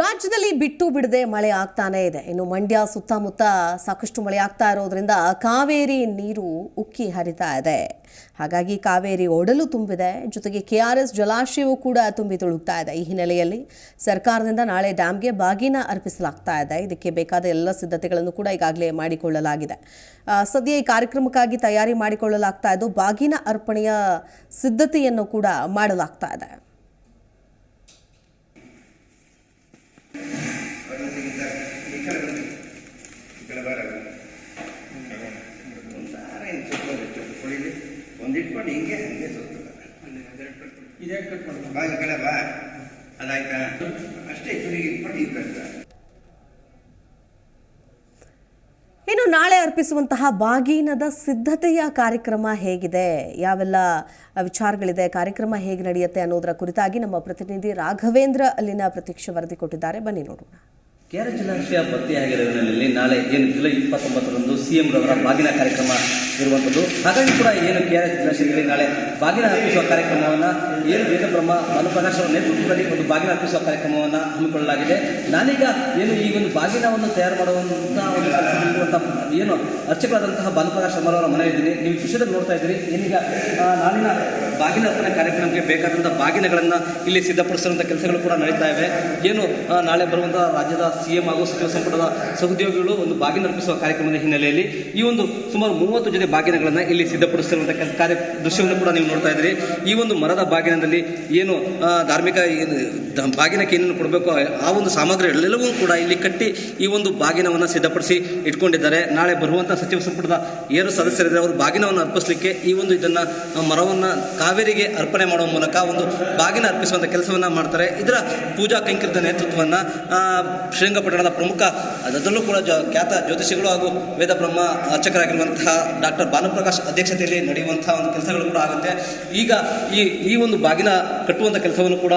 ರಾಜ್ಯದಲ್ಲಿ ಬಿಟ್ಟು ಬಿಡದೆ ಮಳೆ ಆಗ್ತಾನೇ ಇದೆ. ಇನ್ನು ಮಂಡ್ಯ ಸುತ್ತಮುತ್ತ ಸಾಕಷ್ಟು ಮಳೆ ಆಗ್ತಾ ಇರೋದ್ರಿಂದ ಕಾವೇರಿ ನೀರು ಉಕ್ಕಿ ಹರಿತಾ ಇದೆ. ಹಾಗಾಗಿ ಕಾವೇರಿ ಒಡಲು ತುಂಬಿದೆ. ಜೊತೆಗೆ ಕೆ ಆರ್ ಎಸ್ ಜಲಾಶಯವೂ ಕೂಡ ತುಂಬಿ ತುಳುಕ್ತಾ ಇದೆ. ಈ ಹಿನ್ನೆಲೆಯಲ್ಲಿ ಸರ್ಕಾರದಿಂದ ನಾಳೆ ಡ್ಯಾಮ್ಗೆ ಬಾಗಿನ ಅರ್ಪಿಸಲಾಗ್ತಾ ಇದೆ. ಇದಕ್ಕೆ ಬೇಕಾದ ಎಲ್ಲ ಸಿದ್ಧತೆಗಳನ್ನು ಕೂಡ ಈಗಾಗಲೇ ಮಾಡಿಕೊಳ್ಳಲಾಗಿದೆ. ಸದ್ಯ ಈ ಕಾರ್ಯಕ್ರಮಕ್ಕಾಗಿ ತಯಾರಿ ಮಾಡಿಕೊಳ್ಳಲಾಗ್ತಾ ಇದ್ದು, ಬಾಗಿನ ಅರ್ಪಣೆಯ ಸಿದ್ಧತೆಯನ್ನು ಕೂಡ ಮಾಡಲಾಗ್ತಾ ಇದೆ. ಒಂದಿಟ್ಕೊಂಡು ಹಿಂಗೆ ಹಂಗೆ ಸುತ್ತದ ಇದೇ ಕಟ್ ಮಾಡ್ತಾರೆ ಬಾ ಈ ಕಡೆ ಬಾ. ಅದಾಯ್ತಾ? ಅಷ್ಟೇ ಚುರಿಗೆ ಇಟ್ಕೊಂಡು ಈ ಕಡೆ ಇನ್ನು ನಾಳೆ ಅರ್ಪಿಸುವಂತಹ ಬಾಗಿನದ ಸಿದ್ಧತೆಯ ಕಾರ್ಯಕ್ರಮ ಹೇಗಿದೆ? ಯಾವೆಲ್ಲ ವಿಚಾರಗಳಿದೆ? ಕಾರ್ಯಕ್ರಮ ಹೇಗೆ ನಡೆಯುತ್ತೆ ಅನ್ನೋದರ ಕುರಿತಾಗಿ ನಮ್ಮ ಪ್ರತಿನಿಧಿ ರಾಘವೇಂದ್ರ ಅಲ್ಲಿನ ಪ್ರತ್ಯಕ್ಷ ವರದಿ ಕೊಟ್ಟಿದ್ದಾರೆ. ಬನ್ನಿ ನೋಡೋಣ. ಕೆಆರ್ ಜಲಾಶಯ ಭರ್ತಿಯಾಗಿರುವ ನಾಳೆ ಏನು ಜುಲೈ ಇಪ್ಪತ್ತೊಂಬತ್ತರಂದು ಸಿಎಂ ರವರ ಬಾಗಿನ ಕಾರ್ಯಕ್ರಮ ಇರುವಂಥದ್ದು. ಹಾಗಾಗಿ ಕೂಡ ಏನು ಕೆಆರ್ ಜಲಾಶಯದಲ್ಲಿ ನಾಳೆ ಬಾಗಿನ ಅರ್ಪಿಸುವ ಕಾರ್ಯಕ್ರಮವನ್ನು ಏನು ವೇದಬ್ರಹ್ಮ ಮನುಪ್ರಕಾಶ್ ನೇತೃತ್ವದಲ್ಲಿ ಒಂದು ಬಾಗಿನ ಅರ್ಪಿಸುವ ಕಾರ್ಯಕ್ರಮವನ್ನು ಹಮ್ಮಿಕೊಳ್ಳಲಾಗಿದೆ. ನಾನೀಗ ಏನು ಈ ಒಂದು ಬಾಗಿನವನ್ನು ತಯಾರು ಮಾಡುವಂಥ ಒಂದು ಏನು ಅರ್ಚಕರಾದಂತಹ ಭಾನುಪ್ರಕಾಶ್ ಅವರ ಮನೆ ನೀವು ಖುಷಿಯಲ್ಲಿ ನೋಡ್ತಾ ಇದ್ದೀರಿ. ಏನೀಗ ನಾಳಿನ ಅರ್ಪಣೆ ಕಾರ್ಯಕ್ರಮಕ್ಕೆ ಬೇಕಾದಂಥ ಬಾಗಿನಗಳನ್ನು ಇಲ್ಲಿ ಸಿದ್ಧಪಡಿಸಿರುವಂಥ ಕೆಲಸಗಳು ಕೂಡ ನಡೀತಾ ಇವೆ. ಏನು ನಾಳೆ ಬರುವಂತಹ ರಾಜ್ಯದ ಸಿ ಎಂ ಹಾಗೂ ಸಚಿವ ಸಂಪುಟದ ಸಹೋದ್ಯೋಗಿಗಳು ಒಂದು ಬಾಗಿನ ಅರ್ಪಿಸುವ ಕಾರ್ಯಕ್ರಮದ ಹಿನ್ನೆಲೆಯಲ್ಲಿ ಈ ಒಂದು ಸುಮಾರು ಮೂವತ್ತು ಜೊತೆ ಬಾಗಿನಗಳನ್ನು ಇಲ್ಲಿ ಸಿದ್ಧಪಡಿಸಿರುವಂತಹ ಕಾರ್ಯ, ದೃಶ್ಯವನ್ನು ಕೂಡ ನೀವು ನೋಡ್ತಾ ಇದ್ದೀರಿ. ಈ ಒಂದು ಮರದ ಬಾಗಿನದಲ್ಲಿ ಏನು ಧಾರ್ಮಿಕ ಬಾಗಿನಕ್ಕೆ ಏನೇನು ಕೊಡಬೇಕು, ಆ ಒಂದು ಸಾಮಗ್ರಿಗಳೆಲ್ಲವೂ ಕೂಡ ಇಲ್ಲಿ ಕಟ್ಟಿ ಈ ಒಂದು ಬಾಗಿನವನ್ನು ಸಿದ್ಧಪಡಿಸಿ ಇಟ್ಕೊಂಡಿದ್ದಾರೆ. ನಾಳೆ ಬರುವಂಥ ಸಚಿವ ಸಂಪುಟದ ಏನು ಸದಸ್ಯರಿದ್ದಾರೆ. ಅವರು ಬಾಗಿನವನ್ನು ಅರ್ಪಿಸಲಿಕ್ಕೆ ಈ ಒಂದು ಇದನ್ನು ಮರವನ್ನ ಕಾವೇರಿಗೆ ಅರ್ಪಣೆ ಮಾಡುವ ಮೂಲಕ ಒಂದು ಬಾಗಿನ ಅರ್ಪಿಸುವಂಥ ಕೆಲಸವನ್ನ ಮಾಡ್ತಾರೆ. ಇದರ ಪೂಜಾ ಕೈಂಕರ್ಯದ ನೇತೃತ್ವವನ್ನು ಶ್ರೀರಂಗಪಟ್ಟಣದ ಪ್ರಮುಖ, ಅದರಲ್ಲೂ ಕೂಡ ಜ, ಖ್ಯಾತ ಜ್ಯೋತಿಷಿಗಳು ಹಾಗೂ ವೇದ ಬ್ರಹ್ಮ ಅರ್ಚಕರಾಗಿರುವಂತಹ ಡಾಕ್ಟರ್ ಭಾನುಪ್ರಕಾಶ್ ಅಧ್ಯಕ್ಷತೆಯಲ್ಲಿ ನಡೆಯುವಂತಹ ಒಂದು ಕೆಲಸಗಳು ಕೂಡ ಆಗುತ್ತೆ. ಈಗ ಈ ಈ ಒಂದು ಬಾಗಿನ ಕಟ್ಟುವಂಥ ಕೆಲಸವನ್ನು ಕೂಡ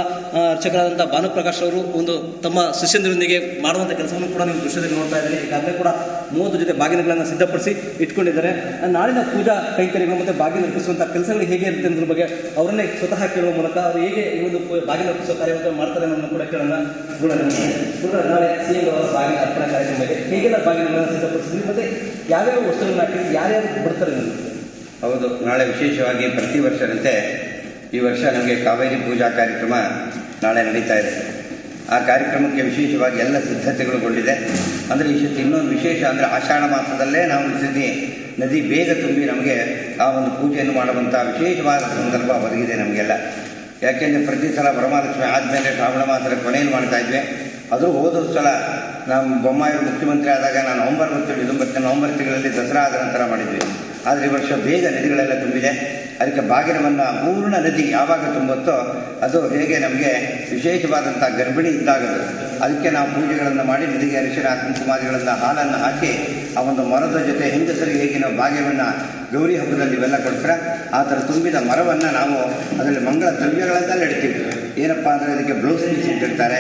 ಅರ್ಚಕರಾದಂಥ ಭಾನುಪ್ರಕಾಶ್ ಅವರು ಒಂದು ತಮ್ಮ ಶಿಷ್ಯಂದಿರೊಂದಿಗೆ ಮಾಡುವಂಥ ಕೆಲಸವನ್ನು ಕೂಡ ನೀವು ದೃಶ್ಯದಲ್ಲಿ ನೋಡ್ತಾ ಇದ್ದೀರಿ. ಈಗಾಗಲೇ ಕೂಡ ಮೂವತ್ತು ಜೊತೆ ಬಾಗಿನಗಳನ್ನು ಸಿದ್ಧಪಡಿಸಿ ಇಟ್ಕೊಂಡಿದ್ದಾರೆ. ನಾಳಿನ ಪೂಜಾ ಕೈಂಕರ್ಯಗಳು ಮತ್ತು ಬಾಗಿನ ಅರ್ಪಿಸುವಂಥ ಕೆಲಸಗಳು ಹೇಗೆ ಇರುತ್ತೆ ಅನ್ನೋದ್ರ ಅವರನ್ನೇ ಸ್ವತಃ ಕೇಳುವ ಮೂಲಕ ಅವರು ಹೇಗೆ ಈ ಒಂದು ಬಾಗಿಲು ಅರ್ಪಿಸುವ ಕಾರ್ಯವನ್ನು ಮಾಡ್ತಾರೆ ಅನ್ನೋದನ್ನು ಕೂಡ ಕೇಳೋಣ. ಗುರುಗಳೇ, ನಾಳೆ ಸಿಎಂ ಅವರ ಬಾಗಿನ ಅರ್ಪಣೆ ಕಾರ್ಯಕ್ರಮಕ್ಕೆ ಇದೆ ಹೇಗೆಲ್ಲ ಬಾಗಿಲನ್ನು ಸಿದ್ಧಪಡಿಸಿದ್ರಿ ಮತ್ತೆ ಯಾವ್ಯಾವ ವಸ್ತುಗಳನ್ನು ಹಾಕಿ ಯಾರ್ಯಾರು ಬರ್ತಾರೆ ಹೌದು ನಾಳೆ ವಿಶೇಷವಾಗಿ ಪ್ರತಿ ವರ್ಷದಂತೆ ಈ ವರ್ಷ ನಮಗೆ ಕಾವೇರಿ ಪೂಜಾ ಕಾರ್ಯಕ್ರಮ ನಾಳೆ ನಡೀತಾ ಇದೆ. ಆ ಕಾರ್ಯಕ್ರಮಕ್ಕೆ ವಿಶೇಷವಾಗಿ ಎಲ್ಲ ಸಿದ್ಧತೆಗಳುಗೊಂಡಿದೆ. ಅಂದರೆ ಸತಿ ಇನ್ನೊಂದು ವಿಶೇಷ ಅಂದರೆ ಆಷಾಢ ಮಾಸದಲ್ಲೇ ನಾವು ಸಿದ್ಧಿ, ನದಿ ಬೇಗ ತುಂಬಿ ನಮಗೆ ಆ ಒಂದು ಪೂಜೆಯನ್ನು ಮಾಡುವಂಥ ವಿಶೇಷವಾದ ಸಂದರ್ಭ ಒದಗಿದೆ ನಮಗೆಲ್ಲ. ಯಾಕೆಂದರೆ ಪ್ರತಿ ಸಲ ವರಮಹಾಲಕ್ಷ್ಮಿ ಆದಮೇಲೆ ಶ್ರಾವಣ ಮಾಸದ ಕೊನೆಯನ್ನು ಮಾಡ್ತಾ ಇದ್ವಿ. ಅದು ಹೋದ ಸಲ ನಮ್ಮ ಬೊಮ್ಮಾಯಿ ಮುಖ್ಯಮಂತ್ರಿ ಆದಾಗ ನಾನು ನವಂಬರ್ ಮತ್ತು ಡಿಸೆಂಬರ್, ನವಂಬರ್ ತಿಂಗಳಲ್ಲಿ ದಸರಾ ಆದ ನಂತರ ಮಾಡಿದ್ವಿ. ಆದರೆ ಈ ವರ್ಷ ಬೇಗ ನದಿಗಳೆಲ್ಲ ತುಂಬಿದೆ. ಅದಕ್ಕೆ ಬಾಗಿನವನ್ನು ಪೂರ್ಣ ನದಿ ಯಾವಾಗ ತುಂಬುತ್ತೋ ಅದು ಹೇಗೆ ನಮಗೆ ವಿಶೇಷವಾದಂಥ ಗರ್ಭಿಣಿ ಇದ್ದಾಗದು. ಅದಕ್ಕೆ ನಾವು ಪೂಜೆಗಳನ್ನು ಮಾಡಿ ನದಿಗೆ ಅರಿಶಿಣ ಕುಂಕುಮಾದಿಗಳನ್ನು ಹಾಲನ್ನು ಹಾಕಿ ಆ ಒಂದು ಮರದ ಜೊತೆ ಹೆಂಗಸರಿಗೆ ಹೇಗೆ ನಾವು ಬಾಗ್ಯವನ್ನು ಗೌರಿ ಹಬ್ಬದಲ್ಲಿ ಇವೆಲ್ಲ ಕೊಡ್ತಾರೆ? ಆ ಥರ ತುಂಬಿದ ಮರವನ್ನು ನಾವು ಅದರಲ್ಲಿ ಮಂಗಳ ದ್ರವ್ಯಗಳನ್ನೆಲ್ಲ ಇಡ್ತೀವಿ. ಏನಪ್ಪ ಅಂದರೆ ಅದಕ್ಕೆ ಬ್ಲೌಸ್ ಪೀಸ್ ಇಟ್ಟಿರ್ತಾರೆ,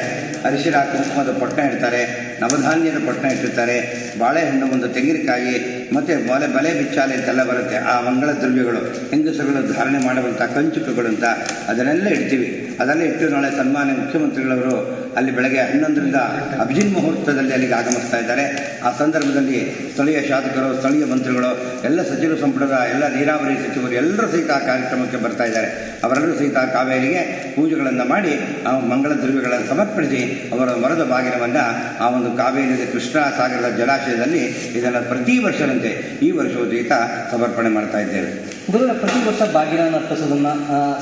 ಅರಿಶಿಣ ಕುಂಕುಮದ ಪೊಟ್ಟಣ ಇಡ್ತಾರೆ, ನವಧಾನ್ಯದ ಪೊಟ್ಟಣ ಇಟ್ಟಿರ್ತಾರೆ, ಬಾಳೆಹಣ್ಣು ಒಂದು ತೆಂಗಿನಕಾಯಿ, ಮತ್ತು ಬಲೆ ಬಲೆ ಬಿಚ್ಚಾಲೆ ಅಂತೆಲ್ಲ ಬರುತ್ತೆ. ಆ ಮಂಗಳ ದ್ರವ್ಯಗಳು ಹೆಂಗಸರುಗಳು ಧಾರಣೆ ಮಾಡುವಂಥ ಕಂಚುಕಗಳು ಅಂತ ಅದನ್ನೆಲ್ಲ ಇಡ್ತೀವಿ. ಅದನ್ನೇ ಇಟ್ಟು ನಾಳೆ ಸನ್ಮಾನ್ಯ ಮುಖ್ಯಮಂತ್ರಿಗಳವರು ಅಲ್ಲಿ ಬೆಳಗ್ಗೆ ಹನ್ನೊಂದರಿಂದ ಅಭಿಜಿನ್ ಮುಹೂರ್ತದಲ್ಲಿ ಅಲ್ಲಿಗೆ ಆಗಮಿಸ್ತಾ ಇದ್ದಾರೆ. ಆ ಸಂದರ್ಭದಲ್ಲಿ ಸ್ಥಳೀಯ ಶಾಸಕರು, ಸ್ಥಳೀಯ ಮಂತ್ರಿಗಳು, ಎಲ್ಲ ಸಚಿವ ಸಂಪುಟದ ಎಲ್ಲ ನೀರಾವರಿ ಸಚಿವರು ಎಲ್ಲರೂ ಸಹಿತ ಆ ಕಾರ್ಯಕ್ರಮಕ್ಕೆ ಬರ್ತಾ ಇದ್ದಾರೆ. ಅವರೆಲ್ಲರೂ ಸಹಿತ ಕಾವೇರಿಗೆ ಪೂಜೆಗಳನ್ನು ಮಾಡಿ, ಆ ಮಂಗಳ ದ್ರವ್ಯಗಳನ್ನು ಸಮರ್ಪಿಸಿ ಅವರ ಮರದ ಬಾಗಿಲವನ್ನು ಆ ಒಂದು ಕಾವೇರಿ ಕೃಷ್ಣ ಸಾಗರದ ಜಲಾಶಯದಲ್ಲಿ ಇದನ್ನು ಪ್ರತಿ ವರ್ಷದಂತೆ ಈ ವರ್ಷವೂ ಸಹಿತ ಸಮರ್ಪಣೆ ಮಾಡ್ತಾ ಇದ್ದೇವೆ. ಗುರುಗಳ ಪ್ರತಿ ವರ್ಷ ಬಾಗಿನ ಅರ್ಪಿಸೋದನ್ನ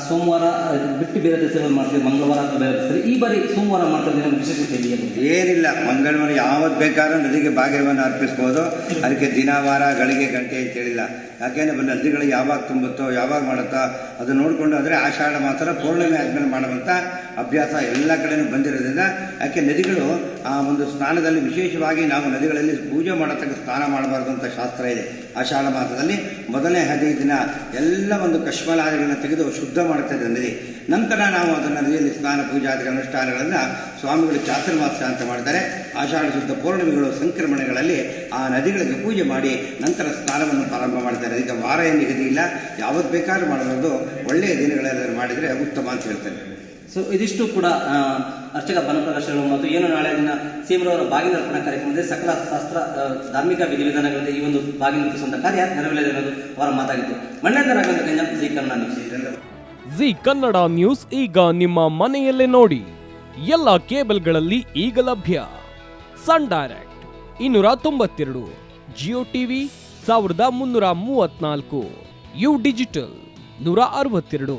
ಸೋಮವಾರ ಬಿಟ್ಟು ಬೇರೆ ದಿವಸಗಳು ಮಾಡ್ತೀವಿ. ಮಂಗಳವಾರ ಅಥವಾ ಬೇರೆ ದಿವಸ ಈ ಬಾರಿ ಸೋಮವಾರ ಮಾಡ್ತಾ ಇದ್ದೀವಿ ನಮ್ಮ ವಿಶೇಷತೆ ಏನಿಲ್ಲ. ಮಂಗಳವಾರ ಯಾವತ್ತು ಬೇಕಾದ್ರೂ ನದಿಗೆ ಬಾಗಿಲವನ್ನು ಅರ್ಪಿಸ್ಬೋದು. ಅದಕ್ಕೆ ದಿನ, ವಾರ, ಗಳಿಗೆ, ಗಂಟೆ ಅಂತ ಹೇಳಿಲ್ಲ. ಯಾಕೆಂದ್ರೆ ನದಿಗಳು ಯಾವಾಗ ತುಂಬುತ್ತೋ, ಯಾವಾಗ ಮಾಡುತ್ತೋ ಅದು ನೋಡಿಕೊಂಡು ಅಂದರೆ ಆಷಾಢ ಮಾತ್ರ ಪೌರ್ಣಿಮೆ ಆದ್ಮೇಲೆ ಮಾಡುವಂಥ ಅಭ್ಯಾಸ ಎಲ್ಲ ಕಡೆನೂ ಬಂದಿರೋದ್ರಿಂದ ಯಾಕೆ ನದಿಗಳು, ಆ, ಒಂದು ಸ್ನಾನದಲ್ಲಿ ವಿಶೇಷವಾಗಿ ನಾವು ನದಿಗಳಲ್ಲಿ ಪೂಜೆ ಮಾಡತಕ್ಕ ಸ್ನಾನ ಮಾಡಬಾರ್ದು ಅಂತ ಶಾಸ್ತ್ರ ಇದೆ. ಆಷಾಢ ಮಾಸದಲ್ಲಿ ಮೊದಲನೇ ಹದಿನೈದು ದಿನ ಎಲ್ಲ ಒಂದು ಕಶ್ಮಲಾದಿಗಳನ್ನು ತೆಗೆದು ಶುದ್ಧ ಮಾಡ್ತಾ ಇದ್ದಾರೆ ನದಿ ನಂತರ ನಾವು ಅದನ್ನು ನದಿಯಲ್ಲಿ ಸ್ನಾನ ಪೂಜಾದಿ ಅನುಷ್ಠಾನಗಳನ್ನು ಸ್ವಾಮಿಗಳು ಚಾತುರ್ಮಾಸ ಅಂತ ಮಾಡ್ತಾರೆ. ಆಷಾಢ ಶುದ್ಧ ಪೌರ್ಣಿಮೆಗಳು, ಸಂಕ್ರಮಣಗಳಲ್ಲಿ ಆ ನದಿಗಳಿಗೆ ಪೂಜೆ ಮಾಡಿ ನಂತರ ಸ್ನಾನವನ್ನು ಪ್ರಾರಂಭ ಮಾಡ್ತಾರೆ. ಅದಕ್ಕೆ ವಾರ ಏನು ನಿಗದಿ ಇಲ್ಲ ಯಾವತ್ತು ಬೇಕಾದ್ರೂ ಮಾಡಬಹುದು. ಒಳ್ಳೆಯ ದಿನಗಳೆಲ್ಲರೂ ಮಾಡಿದರೆ ಉತ್ತಮ ಅಂತ ಹೇಳ್ತಾರೆ ಸೊ ಇದಿಷ್ಟು ಕೂಡ ಅರ್ಚಕ ಬನಪ್ರಕಾಶಗಳು ಮತ್ತು ಏನು ನಾಳೆ ದಿನ ಸಿಎಂರವರ ಬಾಗಿನ ಅರ್ಪಣಾ ಕಾರ್ಯಕ್ರಮದಲ್ಲಿ ಸಕಲ ಶಾಸ್ತ್ರ ಧಾರ್ಮಿಕ ವಿಧಿವಿಧಾನಗಳಲ್ಲಿ ಈ ಒಂದು ಬಾಗಿನ ಸಂತ ಕಾರ್ಯ ನೆರವೇರಿದೆ ಅನ್ನೋದು ಅವರ ಮಾತಾಗಿತ್ತು ಮಣ್ಣೇಂದ್ರ Raghavendra Ganjam Zee Kannada news. Zee Kannada news ಈಗ ನಿಮ್ಮ ಮನೆಯಲ್ಲೇ ನೋಡಿ. ಎಲ್ಲ ಕೇಬಲ್ಗಳಲ್ಲಿ ಈಗ ಲಭ್ಯ. ಸನ್ ಡೈರೆಕ್ಟ್ ಇನ್ನೂರ ತೊಂಬತ್ತೆರಡು, ಜಿಯೋ ಟಿವಿ ಸಾವಿರದ ಮುನ್ನೂರ ಮೂವತ್ನಾಲ್ಕು ಯು ಡಿಜಿಟಲ್ ನೂರ ಅರವತ್ತೆರಡು.